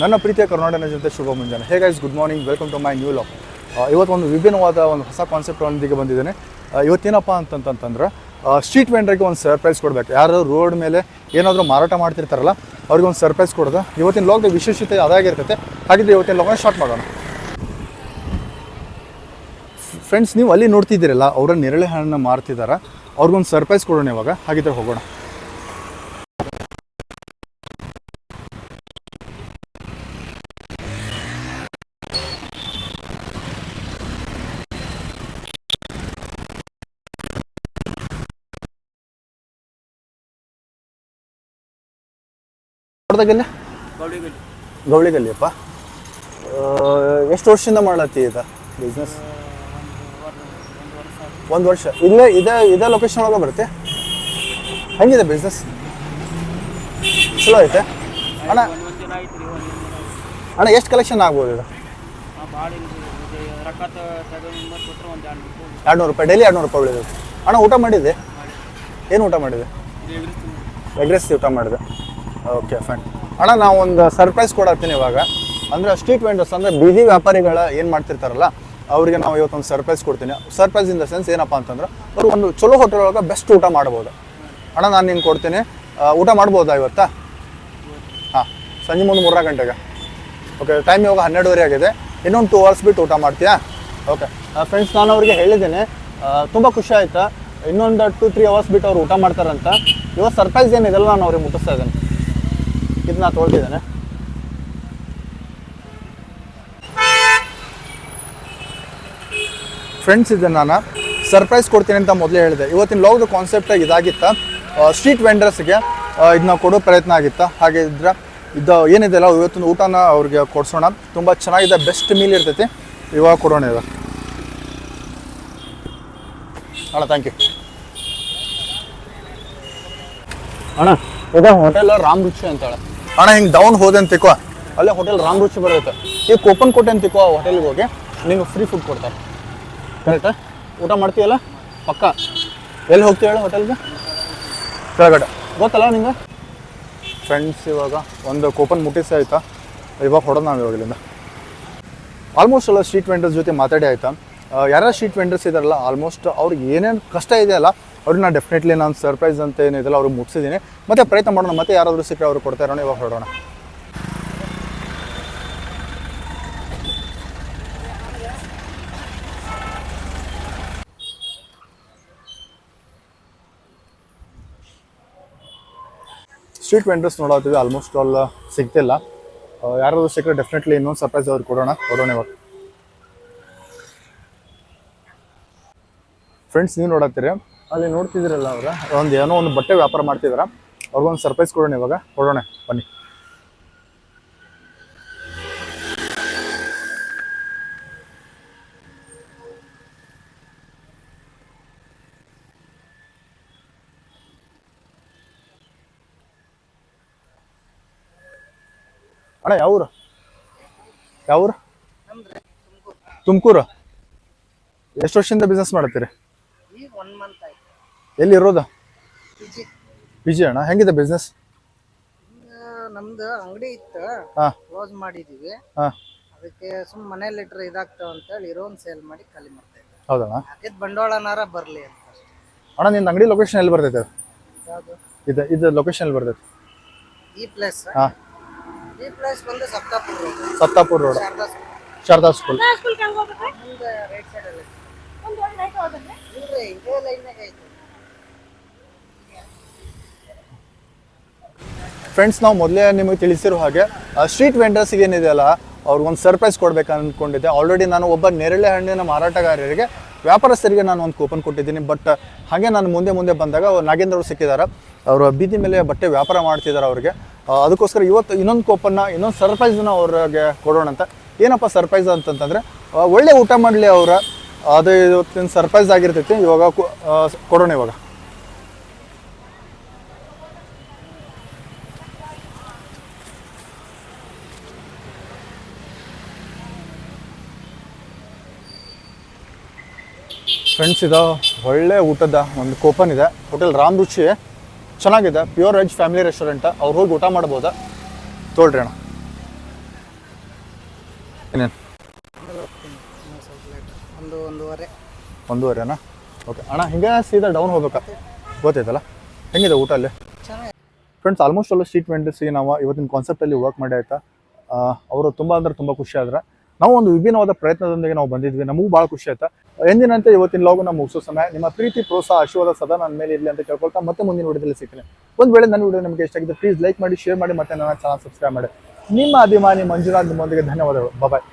ನನ್ನ ಪ್ರೀತಿಯ ಕರ್ನಾಟಕ ಜನತೆ ಶುಭ ಮುಂಜಾನೆ. Hey guys good morning welcome to my new vlog ಇವತ್ತು ಒಂದು ವಿಭಿನ್ನವಾದ ಒಂದು ಹೊಸ ಕಾನ್ಸೆಪ್ಟೊಂದಿಗೆ ಬಂದಿದ್ದೇನೆ. ಆ, ಇವತ್ತೇನಪ್ಪ ಅಂತಂತಂದ್ರೆ ಸ್ಟ್ರೀಟ್ ವೆಂಡರ್ಗೆ ಒಂದು ಸರ್ಪ್ರೈಸ್ ಕೊಡಬೇಕು. ಯಾರು ರೋಡ್ ಮೇಲೆ ಏನಾದರೂ ಮಾರಾಟ ಮಾಡ್ತಿರ್ತಾರಲ್ಲ ಅವ್ರಿಗೆ ಒಂದು ಸರ್ಪ್ರೈಸ್ ಕೊಡೋದು. ಇವತ್ತಿನ ಲಾಕ್ದ ವಿಶೇಷತೆ ಅದಾಗಿರ್ತೈತೆ. ಹಾಗಿದ್ರೆ ಇವತ್ತಿನ ಲಾಕ್ನ ಸ್ಟಾರ್ಟ್ ಮಾಡೋಣ. ಫ್ರೆಂಡ್ಸ್ ನೀವು ಅಲ್ಲಿ ನೋಡ್ತಿದ್ದೀರಲ್ಲ ಅವರ ನೇರಳೆ ಹಣ್ಣನ್ನು ಮಾರ್ತಿದ್ದಾರೆ ಅವ್ರಿಗೊಂದು ಸರ್ಪ್ರೈಸ್ ಕೊಡೋಣ ಇವಾಗ. ಹಾಗಿದ್ರೆ ಹೋಗೋಣ. ಹೊಡೆದಾಗೆಲ್ಲ ಗೌಳಿಗಲ್ಲಿಯಪ್ಪ. ಎಷ್ಟು ವರ್ಷದಿಂದ ಮಾಡ್ಲತ್ತಿ ಇದು ಬಿಸ್ನೆಸ್ ಒಂದು ವರ್ಷ. ಇಲ್ಲೇ ಇದೇ ಇದೇ ಲೊಕೇಶನ್ ಒಳಗೆ ಬರುತ್ತೆ. ಹೆಂಗಿದೆ ಬಿಸ್ನೆಸ್ ಚಲೋ ಐತೆ? ಅಣ್ಣ ಅಣ್ಣ ಎಷ್ಟು ಕಲೆಕ್ಷನ್ ಆಗ್ಬೋದು ಇದು? ರೊಕ್ಕ ತಗೊಂಡು ಕೊಟ್ಟರೆ ಒಂದು ಎರಡು ರೂಪಾಯಿ. ಎರಡು ನೂರು ರೂಪಾಯಿ ಡೈಲಿ ಎರಡು ನೂರು ರೂಪಾಯಿ ಉಳಿದು ಅಣ್ಣ ಊಟ ಮಾಡಿದ್ದೆ? ಏನು ಊಟ ಮಾಡಿದೆ ಎಗ್ರೆಸ್ ಊಟ ಮಾಡಿದೆ. ಓಕೆ ಫೈನ್ ಅಣ್ಣ, ನಾವು ಒಂದು ಸರ್ಪ್ರೈಸ್ ಕೊಡತ್ತೀನಿ ಇವಾಗ. ಅಂದರೆ ಸ್ಟ್ರೀಟ್ ವೆಂಡರ್ಸ್ ಅಂದರೆ ಬೀದಿ ವ್ಯಾಪಾರಿಗಳ ಏನು ಮಾಡ್ತಿರ್ತಾರಲ್ಲ, ಅವರಿಗೆ ನಾವು ಇವತ್ತೊಂದು ಸರ್ಪ್ರೈಸ್ ಕೊಡ್ತೀನಿ. ಸರ್ಪ್ರೈಸ್ ಇನ್ ದ ಸೆನ್ಸ್ ಏನಪ್ಪ ಅಂತಂದ್ರೆ, ಅವರು ಒಂದು ಚಲೋ ಹೋಟೆಲ್ ಒಳಗೆ ಬೆಸ್ಟ್ ಊಟ ಮಾಡ್ಬೋದು. ಅಣ್ಣ, ನಾನು ನಿನ್ಗೆ ಕೊಡ್ತೀನಿ. ಊಟ ಮಾಡ್ಬೋದಾ ಇವತ್ತಾ? ಹಾಂ, ಸಂಜೆ ಮುಂದೆ ಮೂರರ ಗಂಟೆಗೆ. ಓಕೆ ಟೈಮ್ ಇವಾಗ ಹನ್ನೆರಡುವರೆ ಆಗಿದೆ. ಇನ್ನೊಂದು ಟೂ ಅವರ್ಸ್ ಬಿಟ್ಟು ಊಟ ಮಾಡ್ತೀಯಾ? ಓಕೆ ಫ್ರೆಂಡ್ಸ್ ನಾನು ಅವ್ರಿಗೆ ಹೇಳಿದ್ದೇನೆ. ತುಂಬ ಖುಷಿ ಆಯ್ತಾ? ಇನ್ನೊಂದು ಟು ತ್ರೀ ಅವರ್ಸ್ ಬಿಟ್ಟು ಅವ್ರು ಊಟ ಮಾಡ್ತಾರಂತ. ಇವತ್ತು ಸರ್ಪ್ರೈಸ್ ಏನಿದೆಲ್ಲ ನಾನು ಅವ್ರಿಗೆ ಮುಟ್ಟಿಸ್ತಾ ಇದ್ದೇನೆ. ಇದನ್ನ ತೊಳ್ತಿದ್ದಾನೆ ಫ್ರೆಂಡ್ಸ್ ಇದೆ ನಾನು ಸರ್ಪ್ರೈಸ್ ಕೊಡ್ತೀನಿ ಅಂತ ಮೊದಲೇ ಹೇಳಿದೆ. ಇವತ್ತಿನ ಲಾಗ್ದು ಕಾನ್ಸೆಪ್ಟ್ ಇದಾಗಿತ್ತ? ಸ್ಟ್ರೀಟ್ ವೆಂಡರ್ಸ್ಗೆ ಇದನ್ನ ಕೊಡೋ ಪ್ರಯತ್ನ ಆಗಿತ್ತ? ಹಾಗೆ ಇದ್ರೆ ಇದು ಏನಿದೆಯಲ್ಲ ಇವತ್ತಿನ ಊಟನ ಅವ್ರಿಗೆ ಕೊಡ್ಸೋಣ. ತುಂಬ ಚೆನ್ನಾಗಿದೆ ಬೆಸ್ಟ್ ಮೀಲ್ ಇರ್ತೈತಿ. ಇವಾಗ ಕೊಡೋಣ ಇದು ಅಣ್ಣ ಥ್ಯಾಂಕ್ ಯು ಅಣ್ಣ ಇದು ಹೋಟೆಲ್ ರಾಮ್ ರುಚಿ ಅಂತಾಳೆ. ಅಣ್ಣ, ಹಿಂಗೆ ಡೌನ್ ಹೋದೆ ಅಂತ ತಿಕ್ಕೋ ಅಲ್ಲೇ ಹೋಟೆಲ್ ರಾಮ್ ರುಚಿ ಬರುತ್ತೆ. ಈಗ ಕೂಪನ್ ಕೊಟ್ಟೆ ಅಂತ ತಿಕ್ಕೋ ಹೋಟೆಲ್ಗೆ ಹೋಗಿ. ನಿಮ್ಗೆ ಫ್ರೀ ಫುಡ್ ಕೊಡ್ತಾರೆ. ಕರೆಕ್ಟಾ ಊಟ ಮಾಡ್ತೀಯಲ್ಲ? ಪಕ್ಕ. ಎಲ್ಲಿ ಹೋಗ್ತೀವಿ ಹೇಳು ಹೋಟೆಲ್ಗೆ ಕೆಳಗಡೆ. ಗೊತ್ತಲ್ಲ ನಿಂಗೆ? ಫ್ರೆಂಡ್ಸ್ ಇವಾಗ ಒಂದು ಕೂಪನ್ ಮುಟ್ಟಿಸಿ ಆಯ್ತಾ? ಇವಾಗ ಹೊಡೋದು ನಾವು ಇವಾಗ ಇಲ್ಲಿಂದ. ಆಲ್ಮೋಸ್ಟ್ ಎಲ್ಲ ಸ್ಟ್ರೀಟ್ ವೆಂಡರ್ಸ್ ಜೊತೆ ಮಾತಾಡಿ ಆಯ್ತಾ? ಯಾರ್ಯಾರು ಸ್ಟ್ರೀಟ್ ವೆಂಡರ್ಸ್ ಇದಾರಲ್ಲ ಆಲ್ಮೋಸ್ಟ್ ಅವ್ರಿಗೆ ಏನೇನು ಕಷ್ಟ ಇದೆಯಲ್ಲ ಅವ್ರಿಗೆ ನಾನು ಡೆಫಿನೆಟ್ಲಿ ನಾನು ಸರ್ಪ್ರೈಸ್ ಅಂತ ಏನಿದೆಲ್ಲ ಅವ್ರಿಗೆ ಮುಗಿಸಿದ್ದೀನಿ ಮತ್ತೆ ಪ್ರಯತ್ನ ಮಾಡೋಣ, ಮತ್ತೆ ಯಾರಾದರೂ ಸಿಕ್ಕರೆ ಅವ್ರು ಕೊಡ್ತಾ ಇರೋಣ, ಇವಾಗ ಹೊರಡೋಣ. ಸ್ಟ್ರೀಟ್ ವೆಂಡರ್ಸ್ ನೋಡೋತೀವಿ ಆಲ್ಮೋಸ್ಟ್ ಆಲ್ ಸಿಗ್ತಿಲ್ಲ. ಯಾರಾದರೂ ಸಿಕ್ಕರೆ ಡೆಫಿನೆಟ್ಲಿ ಇನ್ನೊಂದು ಸರ್ಪ್ರೈಸ್ ಅವ್ರಿಗೆ ಕೊಡೋಣ ಕೊಡೋಣ ಇವಾಗ. ಫ್ರೆಂಡ್ಸ್ ನೀವು ನೋಡತ್ತೀರಿ ಅಲ್ಲಿ ನೋಡ್ತಿದ್ರಲ್ಲ ಅವ್ರ? ಒಂದು ಏನೋ ಒಂದು ಬಟ್ಟೆ ವ್ಯಾಪಾರ ಮಾಡ್ತಿದಾರ. ಅವ್ರಿಗೊಂದು ಸರ್ಪ್ರೈಸ್ ಕೊಡೋಣ ಇವಾಗ. ಕೊಡೋಣ, ಬನ್ನಿ. ಅಣ್ಣ ಯಾವೂರು ಯಾವೂರು ತುಮಕೂರು. ಎಷ್ಟು ವರ್ಷದಿಂದ ಬಿಸ್ನೆಸ್ ಮಾಡತ್ತೀರಿ ಈಗ ಒನ್ ಎಲ್ಲಿ ಇರೋದು? ಪಿಜಿ ಪಿ ಜಿ ಅಣ್ಣ ಹೆಂಗಿದೆ ಬಿಸ್ನೆಸ್ ನಮ್ದು ಅಂಗಡಿ ಇತ್ತು. ಹಾಂ. ಕ್ಲೋಸ್ ಮಾಡಿದೀವಿ. ಹಾಂ. ಅದಕ್ಕೆ ಸುಮ್ ಮನೇಲಿ ಇಟ್ರೆ ಇದಾಗ್ತಾವ ಅಂತೇಳಿ ಇರೋನ್ ಸೇಲ್ ಮಾಡಿ ಖಾಲಿ ಮಾಡ್ತಾ ಇದ್ದೆ. ಹೌದಣ್ಣ. ಹಾಕಿದ್ ಬಂಡವಾಳನಾರ ಬರಲಿ ಅಂತ ಅಷ್ಟೇ. ಅಣ್ಣ ನಿನ್ನ ಅಂಗಡಿ ಲೊಕೇಶನ್ ಎಲ್ಲಿ ಬರ್ತೈತೆ ಯಾವುದು? ಇದು ಇದು ಲೊಕೇಶನ್ ಎಲ್ಲಿ ಬರ್ತೈತೆ? ಈ ಪ್ಲೇಸ್ ಹಾಂ. ಈ ಪ್ಲೇಸ್ ಬಂದು Saptapura road Sattapura road Sharada Sharada school ಮುಂದೆ ರೈಟ್ ಸೈಡ್ ಅಲ್ಲಿ. ಇಲ್ರಿ ಇದೇ ಲೈನ್ ಐತೆ. ಫ್ರೆಂಡ್ಸ್ ನಾವು ಮೊದಲೇ ನಿಮಗೆ ತಿಳಿಸಿರೋ ಹಾಗೆ ಸ್ಟ್ರೀಟ್ ವೆಂಡರ್ಸ್ಗೆ ಏನಿದೆಯಲ್ಲ ಅವ್ರಿಗೊಂದು ಸರ್ಪ್ರೈಸ್ ಕೊಡ್ಬೇಕು ಅಂದ್ಕೊಂಡಿದ್ದೆ ಆಲ್ರೆಡಿ ನಾನು ಒಬ್ಬ ನೇರಳೆ ಹಣ್ಣಿನ ಮಾರಾಟಗಾರರಿಗೆ, ವ್ಯಾಪಾರಸ್ಥರಿಗೆ ನಾನು ಒಂದು ಕೂಪನ್ ಕೊಟ್ಟಿದ್ದೀನಿ. ಬಟ್ ಹಾಗೆ ನಾನು ಮುಂದೆ ಮುಂದೆ ಬಂದಾಗ ನಾಗೇಂದ್ರ ಅವರು ಸಿಕ್ಕಿದ್ದಾರೆ. ಅವರು ಬೀದಿ ಮೇಲೆ ಬಟ್ಟೆ ವ್ಯಾಪಾರ ಮಾಡ್ತಿದ್ದಾರೆ ಅವ್ರಿಗೆ. ಅದಕ್ಕೋಸ್ಕರ ಇವತ್ತು ಇನ್ನೊಂದು ಕೂಪನ್ನ ಇನ್ನೊಂದು ಸರ್ಪ್ರೈಸ್ನ ಅವ್ರಿಗೆ ಕೊಡೋಣ ಅಂತ. ಏನಪ್ಪ ಸರ್ಪ್ರೈಸ್ ಅಂತಂತಂದರೆ ಒಳ್ಳೆ ಊಟ ಮಾಡಲಿ ಅವರ. ಅದು ಇವತ್ತಿನ ಸರ್ಪ್ರೈಸ್ ಆಗಿರ್ತೈತಿ. ಇವಾಗ ಕೊಡೋಣ ಇವಾಗ. ಫ್ರೆಂಡ್ಸ್ ಇದು. ಒಳ್ಳೆ ಊಟದ ಒಂದು ಕೂಪನ್ ಇದೆ. ಹೋಟೆಲ್ ರಾಮ್ ರುಚಿ. ಚೆನ್ನಾಗಿದೆ. ಪ್ಯೂರ್ ವೆಜ್ ಫ್ಯಾಮಿಲಿ ರೆಸ್ಟೋರೆಂಟ್ ಅವ್ರು ಹೋಗಿ ಊಟ ಮಾಡ್ಬೋದಾ? ತೋಳ್ರಿ ಅಣ್ಣ. ಇನ್ನೇನು ಒಂದೂವರೆ. ಒಂದೂವರೆನಾ? ಓಕೆ ಅಣ್ಣ ಹಿಂಗೆ ಸೀದಾ ಡೌನ್ ಹೋಗ್ಬೇಕ? ಗೊತ್ತೈತಲ್ಲ ಹೆಂಗಿದೆ ಊಟ ಅಲ್ಲಿ? ಫ್ರೆಂಡ್ಸ್ ಆಲ್ಮೋಸ್ಟ್ ಅಲ್ಲ ಸ್ಟ್ರೀಟ್ ವೆಂಡರ್ಸಿಗೆ ನಾವು ಇವತ್ತಿನ ಕಾನ್ಸೆಪ್ಟಲ್ಲಿ ವರ್ಕ್ ಮಾಡಿ ಆಯ್ತಾ. ಅವರು ತುಂಬ ಅಂದ್ರೆ ತುಂಬ ಖುಷಿ ಆದ್ರೆ ನಾವು ಒಂದು ವಿಭಿನ್ನವಾದ ಪ್ರಯತ್ನದೊಂದಿಗೆ ನಾವು ಬಂದಿದ್ವಿ. ನಮಗೂ ಭಾಳ ಖುಷಿ ಆಯ್ತಾ? ಎಂದಿನಂತೆ ಇವತ್ತಿನ ಲಾಗು ನಮ್ಮ ಮುಗಿಸೋ ಸಮಯ. ನಿಮ್ಮ ಪ್ರೀತಿ, ಪ್ರೋತ್ಸಾಹ, ಆಶೀರ್ವಾದ ಸದಾ ನನ್ನ ಮೇಲೆ ಇರಲಿ ಅಂತ ಕೇಳ್ಕೊಳ್ತಾ ಮತ್ತೆ ಮುಂದಿನ ವಿಡಿಯೋದಲ್ಲಿ ಸಿಗ್ತೀನಿ. ಒಂದು ವೇಳೆ ನನ್ನ ವಿಡಿಯೋ ನಿಮಗೆ ಇಷ್ಟ ಆಗಿದೆ ಪ್ಲೀಸ್ ಲೈಕ್ ಮಾಡಿ ಶೇರ್ ಮಾಡಿ ಮತ್ತೆ ನನ್ನ ಚಾನಲ್ ಸಬ್ಸ್ಕ್ರೈಬ್ ಮಾಡಿ. ನಿಮ್ಮ ಅಭಿಮಾನಿ ಮಂಜುನಾಥ್ ನಿಮ್ಮೊಂದಿಗೆ ಧನ್ಯವಾದಗಳು. ಬಾಯ್